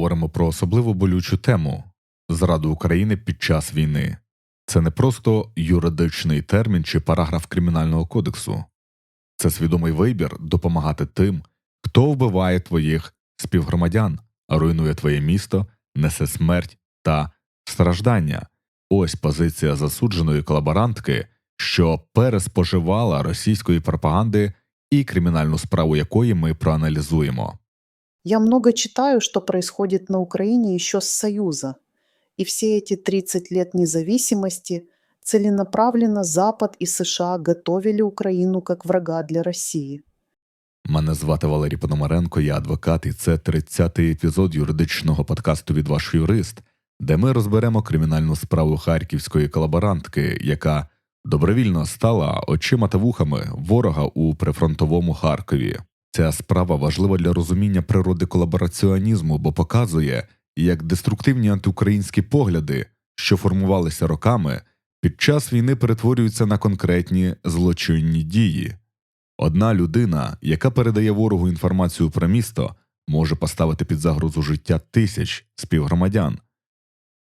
говоримо про особливо болючу тему зраду України під час війни. Це не просто юридичний термін чи параграф Кримінального кодексу, це свідомий вибір допомагати тим, хто вбиває твоїх співгромадян, руйнує твоє місто, несе смерть та страждання. Ось позиція засудженої колаборантки, що переспоживала російської пропаганди і кримінальну справу якої ми проаналізуємо. Я много читаю, что происходит на Украине еще с Союза. И все эти 30 лет независимости целенаправленно Запад и США готовили Украину как врага для России. Мене звати Валерій Пономаренко, я адвокат, і це 30-й епізод юридичного подкасту від ваш юрист, де ми розберемо кримінальну справу харківської колаборантки, яка добровільно стала очима та вухами ворога у прифронтовому Харкові. Ця справа важлива для розуміння природи колабораціонізму, бо показує, як деструктивні антиукраїнські погляди, що формувалися роками, під час війни перетворюються на конкретні злочинні дії. Одна людина, яка передає ворогу інформацію про місто, може поставити під загрозу життя тисяч співгромадян.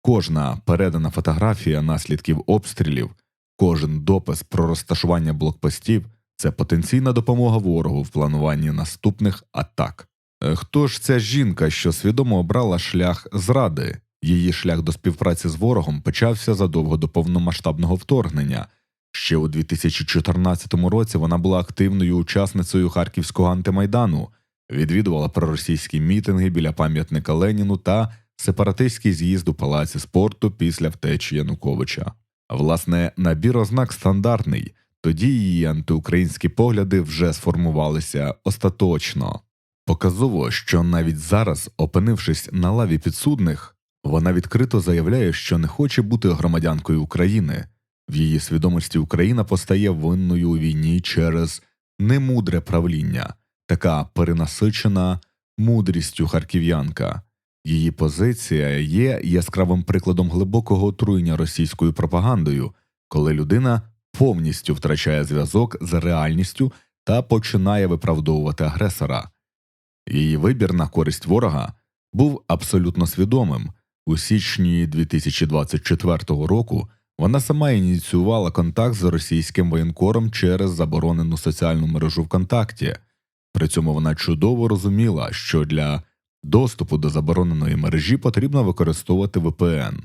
Кожна передана фотографія наслідків обстрілів, кожен допис про розташування блокпостів це потенційна допомога ворогу в плануванні наступних атак. Е, Хто ж ця жінка, що свідомо обрала шлях зради? Її шлях до співпраці з ворогом почався задовго до повномасштабного вторгнення. Ще у 2014 році вона була активною учасницею харківського антимайдану, відвідувала проросійські мітинги біля пам'ятника Леніну та сепаратистський з'їзд у палаці спорту після втечі Януковича. Власне, набір ознак стандартний, тоді її антиукраїнські погляди вже сформувалися остаточно. Показово, що навіть зараз, опинившись на лаві підсудних, вона відкрито заявляє, що не хоче бути громадянкою України. В її свідомості Україна постає винною у війні через немудре правління, така перенасичена мудрістю харків'янка. Її позиція є яскравим прикладом глибокого отруєння російською пропагандою, коли людина повністю втрачає зв'язок з реальністю та починає виправдовувати агресора. Її вибір на користь ворога був абсолютно свідомим. У січні 2024 року вона сама ініціювала контакт з російським воєнкором через заборонену соціальну мережу ВКонтакті. При цьому вона чудово розуміла, що для доступу до забороненої мережі потрібно використовувати VPN,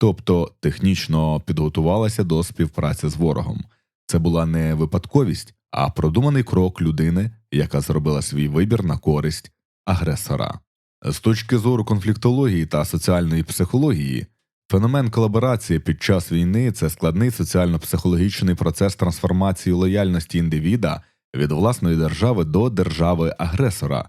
тобто технічно підготувалася до співпраці з ворогом. Це була не випадковість, а продуманий крок людини, яка зробила свій вибір на користь агресора. З точки зору конфліктології та соціальної психології, феномен колаборації під час війни це складний соціально-психологічний процес трансформації лояльності індивіда від власної держави до держави агресора.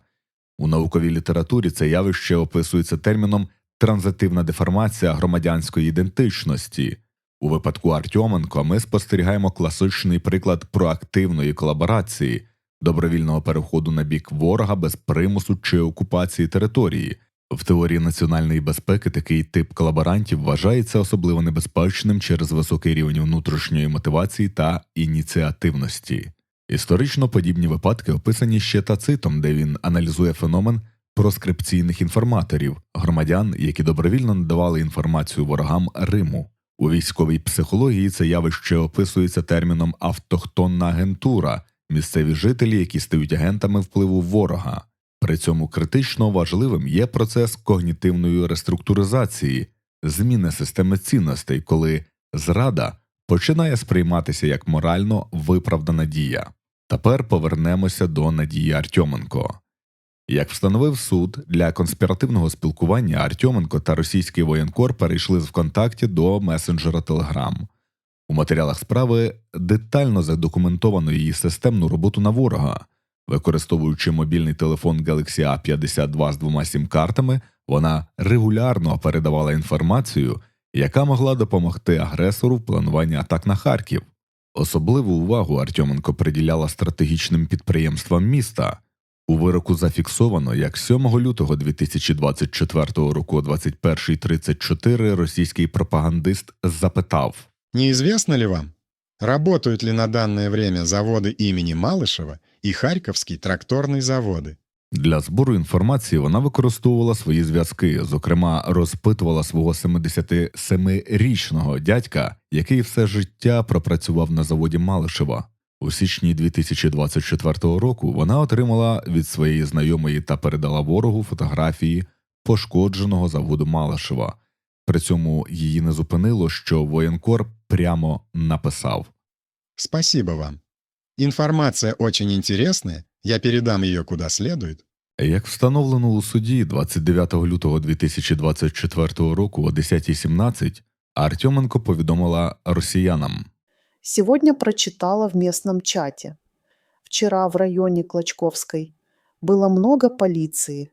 У науковій літературі це явище описується терміном транзитивна деформація громадянської ідентичності. У випадку Артьоменко ми спостерігаємо класичний приклад проактивної колаборації, добровільного переходу на бік ворога без примусу чи окупації території. В теорії національної безпеки такий тип колаборантів вважається особливо небезпечним через високий рівень внутрішньої мотивації та ініціативності. Історично подібні випадки описані ще тацитом, де він аналізує феномен проскрипційних інформаторів, громадян, які добровільно надавали інформацію ворогам Риму. У військовій психології це явище описується терміном автохтонна агентура, місцеві жителі, які стають агентами впливу ворога. При цьому критично важливим є процес когнітивної реструктуризації, зміни системи цінностей, коли зрада починає сприйматися як морально виправдана дія. Тепер повернемося до Надії Артьоменко. Як встановив суд, для конспіративного спілкування Артьоменко та російський воєнкор перейшли з ВКонтакті до месенджера Telegram. У матеріалах справи детально задокументовано її системну роботу на ворога. Використовуючи мобільний телефон Galaxy A52 з двома сім-картами, вона регулярно передавала інформацію, яка могла допомогти агресору в плануванні атак на Харків. Особливу увагу Артьоменко приділяла стратегічним підприємствам міста. У вироку зафіксовано, як 7 лютого 2024 року о 21.34 російський пропагандист запитав Неизвестно ли вам, работают ли на данное время заводы имени Малышева и Харьковский тракторный заводы? Для збору інформації вона використовувала свої зв'язки, зокрема, розпитувала свого 77-річного дядька, який все життя пропрацював на заводі Малишева. У січні 2024 року вона отримала від своєї знайомої та передала ворогу фотографії пошкодженого заводу Малишева. При цьому її не зупинило, що воєнкор прямо написав. Спасибо вам. Информация очень интересная, я передам ее куда следует. Як встановлено у суді 29 лютого 2024 року о 10.17, Артеменко повідомила росіянам Сегодня прочитала в местном чате. Вчера в районе Клочковской было много полиции.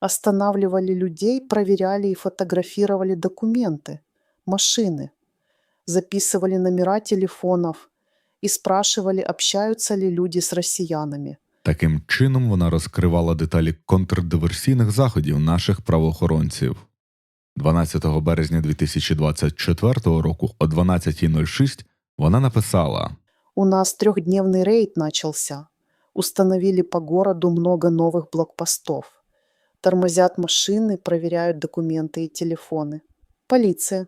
Останавливали людей, проверяли и фотографировали документы, машины. Записывали номера телефонов и спрашивали, общаются ли люди с россиянами. Таким чином вона розкривала деталі контрдиверсійних заходів наших правоохоронців. 12 березня 2024 року о 12.06 вона написала У нас трехдневный рейд начался. Установили по городу много новых блокпостов. Тормозят машины, проверяют документы и телефоны. Полиция.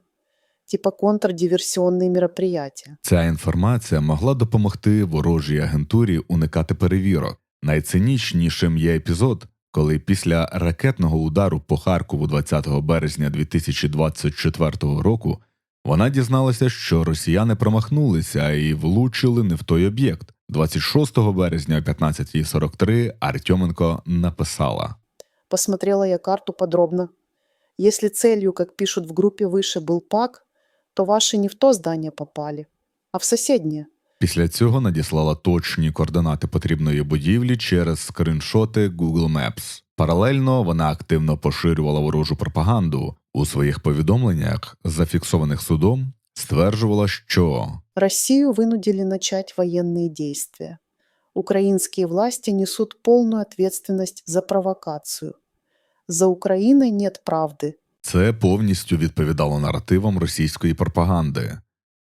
Типа контрдиверсионные мероприятия. Ця інформація могла допомогти ворожій агентурі уникати перевірок. Найцинічнішим є епізод, коли після ракетного удару по Харкову 20 березня 2024 року вона дізналася, що росіяни промахнулися і влучили не в той об'єкт. 26 березня о 15.43 Артеменко написала. Посмотрела я карту подробно. Если целью, как пишут в группе выше, был ПАК, то ваши не в то здание попали, а в соседнее. Після цього надіслала точні координати потрібної будівлі через скриншоти Google Maps. Паралельно вона активно поширювала ворожу пропаганду у своїх повідомленнях, зафіксованих судом, стверджувала, що Россию вынудили начать военные действия. Украинские власти несут полную ответственность за провокацию. За Украиной нет правды. це повністю відповідало наративам російської пропаганди.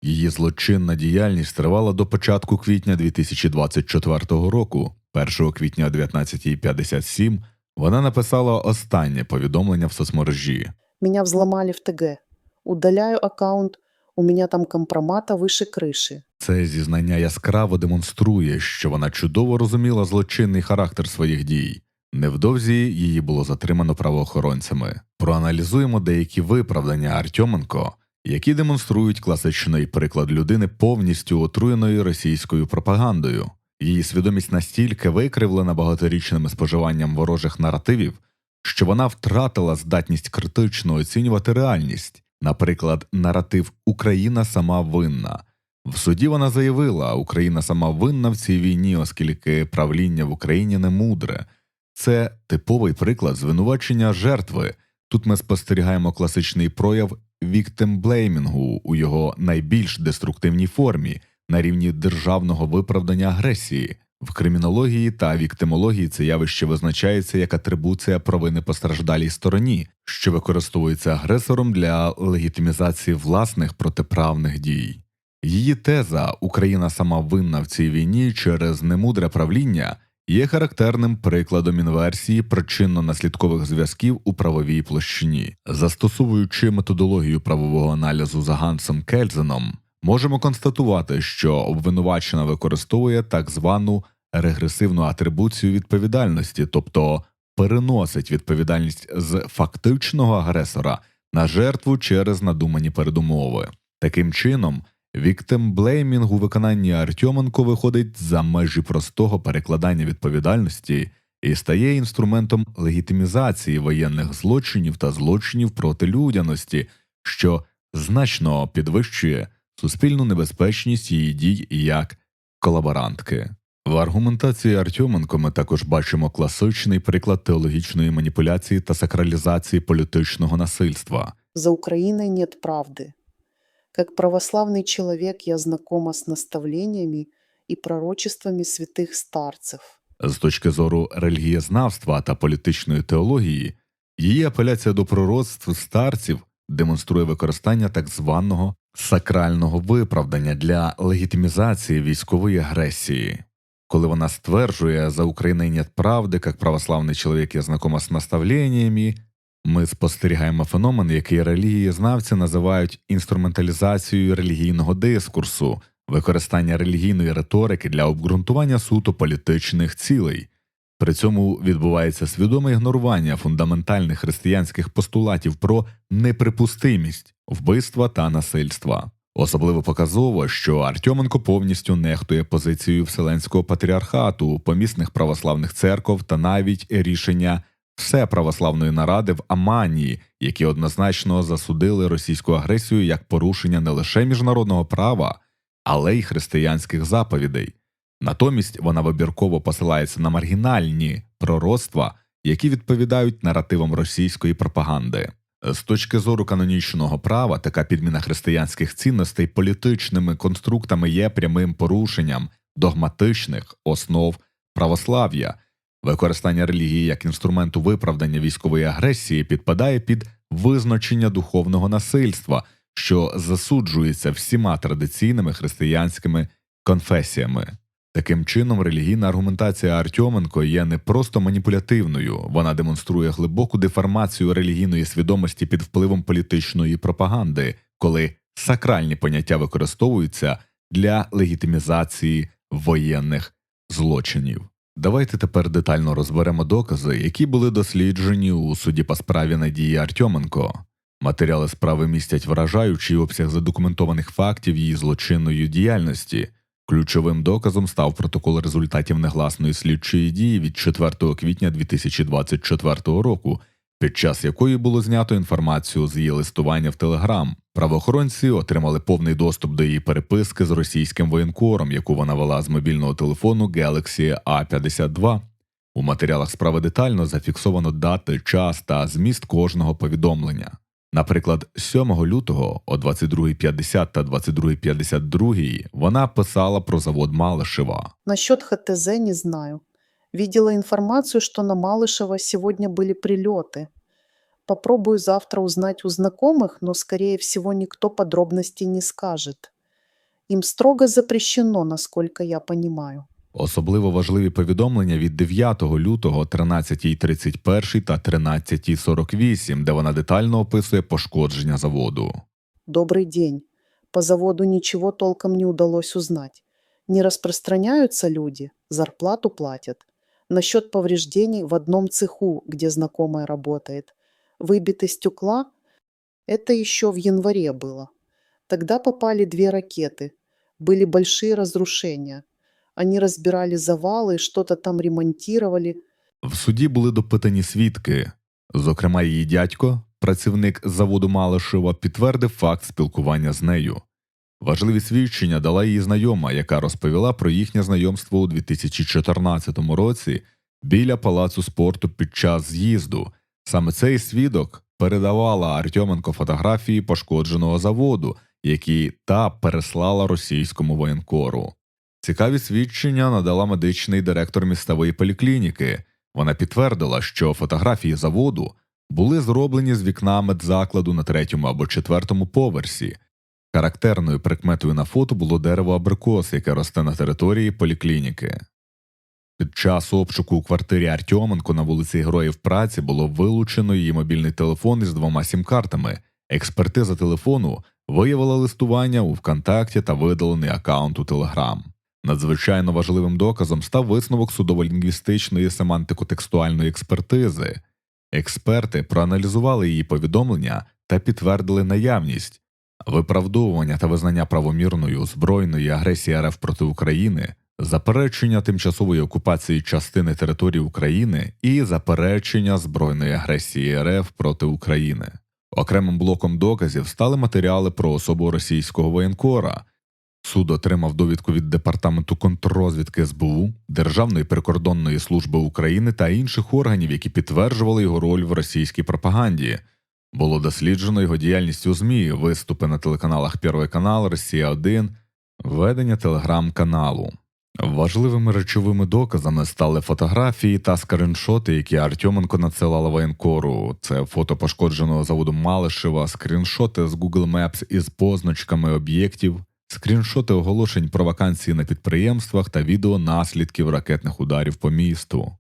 Її злочинна діяльність тривала до початку квітня 2024 року. 1 квітня о 19.57 вона написала останнє повідомлення в соцмережі. Меня взломали в ТГ. Удаляю аккаунт, у меня там компромата выше крыши. Це зізнання яскраво демонструє, що вона чудово розуміла злочинний характер своїх дій. Невдовзі її було затримано правоохоронцями. Проаналізуємо деякі виправдання Артьоменко, які демонструють класичний приклад людини повністю отруєної російською пропагандою. Її свідомість настільки викривлена багаторічним споживанням ворожих наративів, що вона втратила здатність критично оцінювати реальність, наприклад, наратив Україна сама винна. В суді вона заявила, Україна сама винна в цій війні, оскільки правління в Україні не мудре. Це типовий приклад звинувачення жертви. Тут ми спостерігаємо класичний прояв віктемблеймінгу у його найбільш деструктивній формі на рівні державного виправдання агресії. В кримінології та віктимології це явище визначається як атрибуція провини постраждалій стороні, що використовується агресором для легітимізації власних протиправних дій. Її теза Україна сама винна в цій війні через немудре правління є характерним прикладом інверсії причинно-наслідкових зв'язків у правовій площині. Застосовуючи методологію правового аналізу за Гансом Кельзеном, можемо констатувати, що обвинувачена використовує так звану регресивну атрибуцію відповідальності, тобто переносить відповідальність з фактичного агресора на жертву через надумані передумови. Таким чином, віктемблеймінг у виконанні Артьоменко виходить за межі простого перекладання відповідальності і стає інструментом легітимізації воєнних злочинів та злочинів проти людяності, що значно підвищує суспільну небезпечність її дій як колаборантки. В аргументації Артьоменко ми також бачимо класичний приклад теологічної маніпуляції та сакралізації політичного насильства. За Украиной нет правды. Как православный человек я знакома с наставлениями и пророчествами святых старцев. З точки зору релігієзнавства та політичної теології, її апеляція до пророцтв старців демонструє використання так званого сакрального виправдання для легітимізації військової агресії. коли вона стверджує «За Украиной нет правди, як православний чоловік я знакома з наставленнями», ми спостерігаємо феномен, який релігієзнавці називають інструменталізацією релігійного дискурсу, використання релігійної риторики для обґрунтування суто політичних цілей. При цьому відбувається свідоме ігнорування фундаментальних християнських постулатів про неприпустимість вбивства та насильства. Особливо показово, що Артьоменко повністю нехтує позицією Вселенського патріархату, помісних православних церков та навіть рішення всеправославної наради в Аманії, які однозначно засудили російську агресію як порушення не лише міжнародного права, але й християнських заповідей. Натомість вона вибірково посилається на маргінальні пророцтва, які відповідають наративам російської пропаганди. З точки зору канонічного права, така підміна християнських цінностей політичними конструктами є прямим порушенням догматичних основ православ'я. Використання релігії як інструменту виправдання військової агресії підпадає під визначення духовного насильства, що засуджується всіма традиційними християнськими конфесіями. Таким чином, релігійна аргументація Артьоменко є не просто маніпулятивною, вона демонструє глибоку деформацію релігійної свідомості під впливом політичної пропаганди, коли сакральні поняття використовуються для легітимізації воєнних злочинів. Давайте тепер детально розберемо докази, які були досліджені у суді по справі Надії Артьоменко. Матеріали справи містять вражаючий обсяг задокументованих фактів її злочинної діяльності. Ключовим доказом став протокол результатів негласної слідчої дії від 4 квітня 2024 року, під час якої було знято інформацію з її листування в Телеграм. Правоохоронці отримали повний доступ до її переписки з російським воєнкором, яку вона вела з мобільного телефону Galaxy A52. У матеріалах справи детально зафіксовано дати, час та зміст кожного повідомлення. Наприклад, 7 лютого о 22.50 та 22.52 вона писала про завод Малышева. Насчет ХТЗ не знаю. Видела информацию, что на Малышева сегодня были прилеты. Попробую завтра узнать у знакомых, но, скорее всего, никто подробностей не скажет. Им строго запрещено, насколько я понимаю. Особливо важливі повідомлення від 9 лютого 13.31 та 13.48, де вона детально описує пошкодження заводу. Добрый день. По заводу ничего толком не удалось узнать. Не распространяются люди, зарплату платят. Насчет повреждений в одном цеху, где знакомая работает. Выбиты стекла – это еще в январе было. Тогда попали две ракеты. Были большие разрушения. Они разбирали завалы, что-то там ремонтировали. В суді були допитані свідки. Зокрема, її дядько, працівник заводу Малишева, підтвердив факт спілкування з нею. Важливі свідчення дала її знайома, яка розповіла про їхнє знайомство у 2014 році біля палацу спорту під час з'їзду. Саме цей свідок передавала Артьоменко фотографії пошкодженого заводу, які та переслала російському воєнкору. Цікаві свідчення надала медичний директор місцевої поліклініки. Вона підтвердила, що фотографії заводу були зроблені з вікна медзакладу на третьому або четвертому поверсі. Характерною прикметою на фото було дерево абрикос, яке росте на території поліклініки. Під час обшуку у квартирі Артьоменко на вулиці Героїв Праці було вилучено її мобільний телефон із двома сім-картами. Експертиза телефону виявила листування у ВКонтакті та видалений аккаунт у Телеграм. Надзвичайно важливим доказом став висновок судово-лінгвістичної семантико-текстуальної експертизи. Експерти проаналізували її повідомлення та підтвердили наявність виправдовування та визнання правомірною збройної агресії РФ проти України, заперечення тимчасової окупації частини території України і заперечення збройної агресії РФ проти України. Окремим блоком доказів стали матеріали про особу російського воєнкора. Суд отримав довідку від Департаменту контррозвідки СБУ, Державної прикордонної служби України та інших органів, які підтверджували його роль в російській пропаганді. Було досліджено його діяльність у ЗМІ, виступи на телеканалах Первий канал, Росія 1 ведення телеграм-каналу. Важливими речовими доказами стали фотографії та скріншоти, які Артьоменко надсилала воєнкору. Це фото пошкодженого заводу Малишева, скріншоти з Google Maps із позначками об'єктів, скріншоти оголошень про вакансії на підприємствах та відео наслідків ракетних ударів по місту.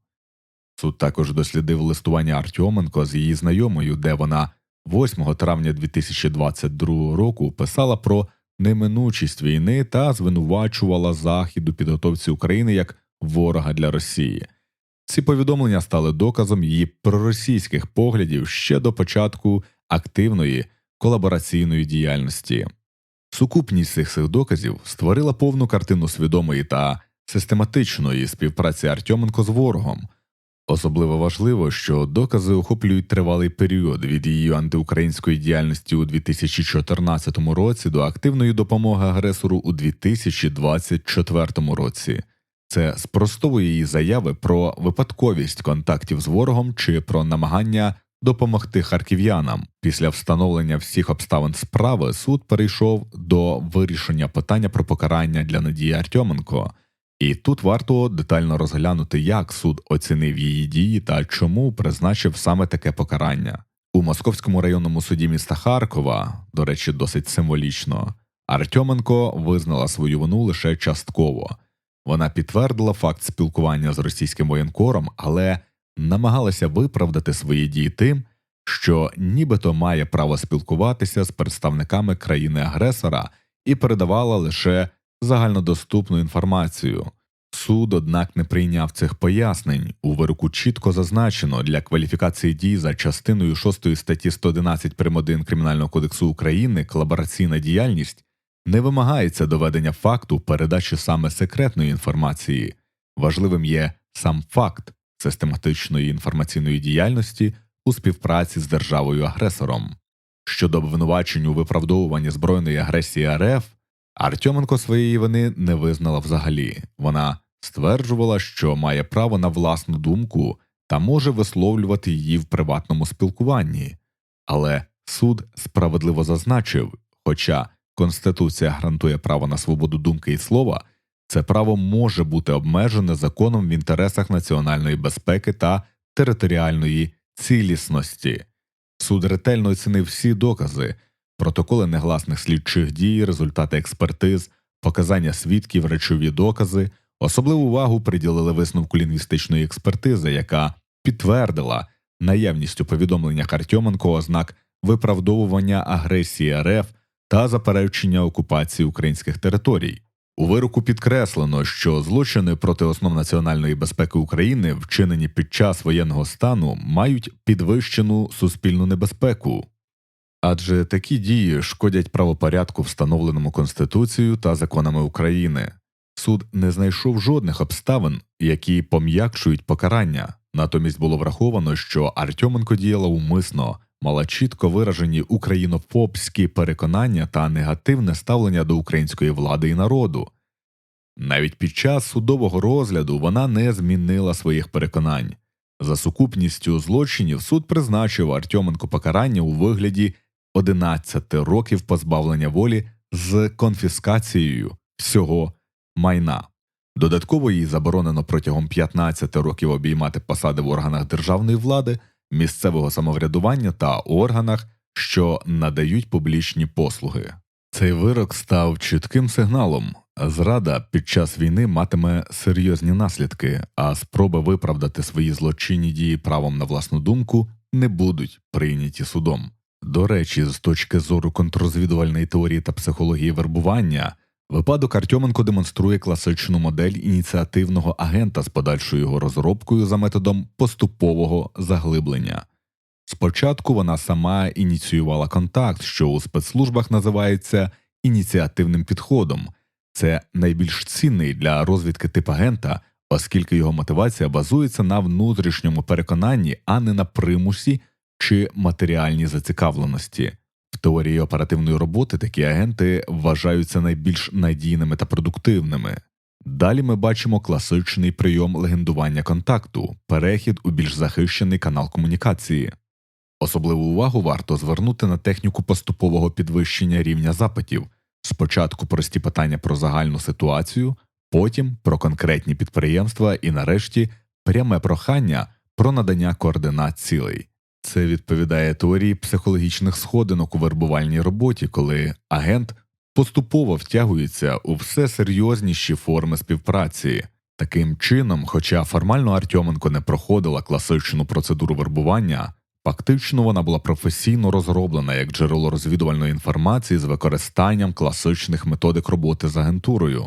Суд також дослідив листування Артьоменко з її знайомою, де вона 8 травня 2022 року писала про неминучість війни та звинувачувала Захід у підготовці України як ворога для Росії. Ці повідомлення стали доказом її проросійських поглядів ще до початку активної колабораційної діяльності. Сукупність цих цих доказів створила повну картину свідомої та систематичної співпраці Артьоменко з ворогом. Особливо важливо, що докази охоплюють тривалий період від її антиукраїнської діяльності у 2014 році до активної допомоги агресору у 2024 році. Це спростовує її заяви про випадковість контактів з ворогом чи про намагання допомогти харків'янам. Після встановлення всіх обставин справи суд перейшов до вирішення питання про покарання для Надії Артьоменко. І тут варто детально розглянути, як суд оцінив її дії та чому призначив саме таке покарання. У Московському районному суді міста Харкова, до речі, досить символічно, Артьоменко визнала свою вину лише частково. Вона підтвердила факт спілкування з російським воєнкором, але намагалася виправдати свої дії тим, що нібито має право спілкуватися з представниками країни-агресора і передавала лише загальнодоступну інформацію. Суд, однак, не прийняв цих пояснень. У вироку чітко зазначено для кваліфікації дій за частиною 6 статті 111 прим. 1 Кримінального кодексу України колабораційна діяльність не вимагається доведення факту передачі саме секретної інформації. Важливим є сам факт систематичної інформаційної діяльності у співпраці з державою агресором. Щодо обвинувачень у виправдовуванні збройної агресії РФ, Артьоменко своєї вини не визнала взагалі. Вона стверджувала, що має право на власну думку та може висловлювати її в приватному спілкуванні, але суд справедливо зазначив, хоча Конституція гарантує право на свободу думки і слова, це право може бути обмежене законом в інтересах національної безпеки та територіальної цілісності. Суд ретельно оцінив всі докази, протоколи негласних слідчих дій, результати експертиз, показання свідків, речові докази. Особливу увагу приділили висновку лінгвістичної експертизи, яка підтвердила наявність у повідомленнях Артьоменко ознак виправдовування агресії РФ та заперечення окупації українських територій. У вироку підкреслено, що злочини проти основ національної безпеки України, вчинені під час воєнного стану, мають підвищену суспільну небезпеку, адже такі дії шкодять правопорядку, встановленому Конституцією та законами України. Суд не знайшов жодних обставин, які пом'якшують покарання. Натомість було враховано, що Артьоменко діяла умисно, мала чітко виражені українофобські переконання та негативне ставлення до української влади і народу. Навіть під час судового розгляду вона не змінила своїх переконань. За сукупністю злочинів суд призначив Артьоменко покарання у вигляді 11 років позбавлення волі з конфіскацією всього майна. Додатково їй заборонено протягом 15 років обіймати посади в органах державної влади, місцевого самоврядування та органах, що надають публічні послуги. Цей вирок став чітким сигналом. Зрада під час війни матиме серйозні наслідки, а спроби виправдати свої злочинні дії правом на власну думку не будуть прийняті судом. До речі, з точки зору контррозвідувальної теорії та психології вербування, випадок Артьоменко демонструє класичну модель ініціативного агента з подальшою його розробкою за методом поступового заглиблення. Спочатку вона сама ініціювала контакт, що у спецслужбах називається ініціативним підходом. Це найбільш цінний для розвідки тип агента, оскільки його мотивація базується на внутрішньому переконанні, а не на примусі чи матеріальній зацікавленості. Теорії оперативної роботи такі агенти вважаються найбільш надійними та продуктивними. Далі ми бачимо класичний прийом легендування контакту, перехід у більш захищений канал комунікації. Особливу увагу варто звернути на техніку поступового підвищення рівня запитів спочатку прості питання про загальну ситуацію, потім про конкретні підприємства і, нарешті, пряме прохання про надання координат цілей. Це відповідає теорії психологічних сходинок у вербувальній роботі, коли агент поступово втягується у все серйозніші форми співпраці. Таким чином, хоча формально Артьоменко не проходила класичну процедуру вербування, фактично вона була професійно розроблена як джерело розвідувальної інформації з використанням класичних методик роботи з агентурою.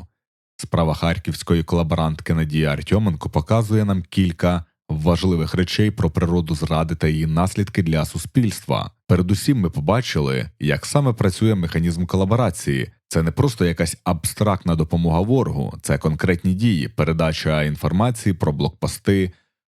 Справа харківської колаборантки Надії Артьоменко показує нам кілька важливих речей про природу зради та її наслідки для суспільства. Передусім, ми побачили, як саме працює механізм колаборації. Це не просто якась абстрактна допомога ворогу, це конкретні дії, передача інформації про блокпости,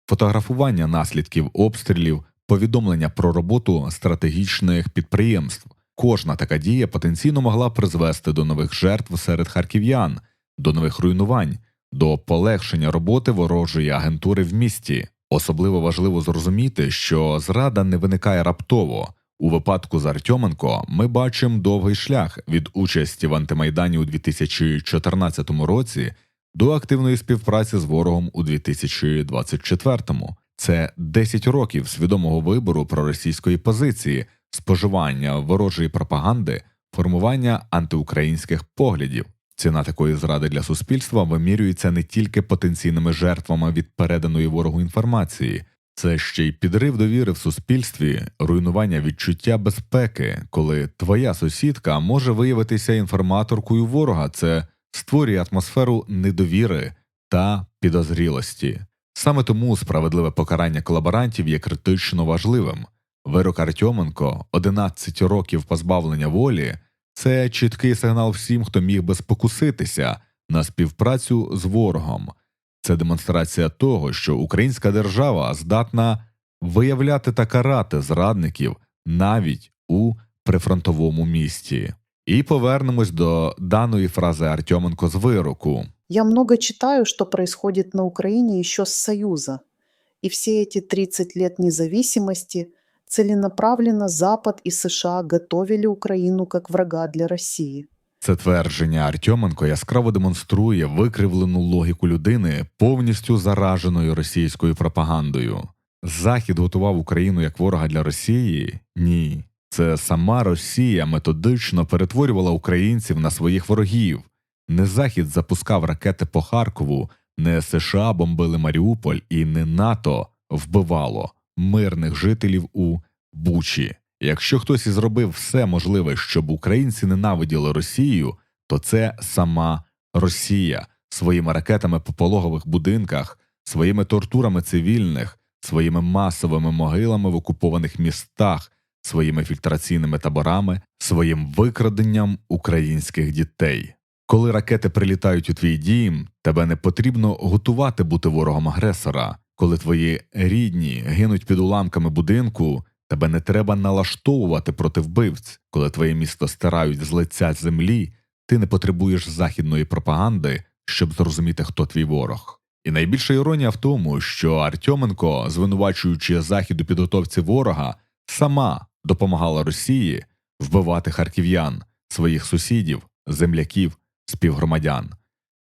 фотографування наслідків обстрілів, повідомлення про роботу стратегічних підприємств. Кожна така дія потенційно могла призвести до нових жертв серед харків'ян, до нових руйнувань, до полегшення роботи ворожої агентури в місті. Особливо важливо зрозуміти, що зрада не виникає раптово. У випадку з Артьоменко ми бачимо довгий шлях від участі в антимайдані у 2014 році до активної співпраці з ворогом у 2024. Це 10 років свідомого вибору проросійської позиції, споживання ворожої пропаганди, формування антиукраїнських поглядів. Ціна такої зради для суспільства вимірюється не тільки потенційними жертвами від переданої ворогу інформації, це ще й підрив довіри в суспільстві, руйнування відчуття безпеки, коли твоя сусідка може виявитися інформаторкою ворога, це створює атмосферу недовіри та підозрілості. Саме тому справедливе покарання колаборантів є критично важливим. Вирок Артьоменко 11 років позбавлення волі. Це чіткий сигнал всім, хто міг би спокуситися на співпрацю з ворогом. Це демонстрація того, що українська держава здатна виявляти та карати зрадників навіть у прифронтовому місті. І повернемось до даної фрази Артьоменко з вироку. Я много читаю, что происходит на Украине еще с Союза. И все эти 30 лет независимости целенаправленно Запад и США готовили Украину как врага для России. Це твердження Артьоменко яскраво демонструє викривлену логіку людини, повністю зараженої російською пропагандою. Захід готував Україну як ворога для Росії? Ні. Це сама Росія методично перетворювала українців на своїх ворогів. Не Захід запускав ракети по Харкову, не США бомбили Маріуполь і не НАТО вбивало мирних жителів у Бучі. Якщо хтось і зробив все можливе, щоб українці ненавиділи Росію, то це сама Росія своїми ракетами по пологових будинках, своїми тортурами цивільних, своїми масовими могилами в окупованих містах, своїми фільтраційними таборами, своїм викраденням українських дітей. Коли ракети прилітають у твій дім, тебе не потрібно готувати бути ворогом агресора. Коли твої рідні гинуть під уламками будинку, тебе не треба налаштовувати проти вбивць. Коли твоє місто стирають з лиця землі, ти не потребуєш західної пропаганди, щоб зрозуміти, хто твій ворог. І найбільша іронія в тому, що Артьоменко, звинувачуючи захід у підготовці ворога, сама допомагала Росії вбивати харків'ян, своїх сусідів, земляків, співгромадян,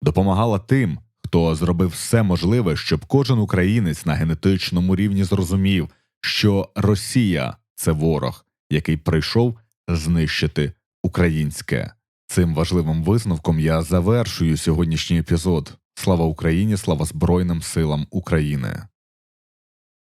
допомагала тим, хто зробив все можливе, щоб кожен українець на генетичному рівні зрозумів, що Росія це ворог, який прийшов знищити українське. Цим важливим висновком я завершую сьогоднішній епізод. Слава Україні! Слава Збройним силам України!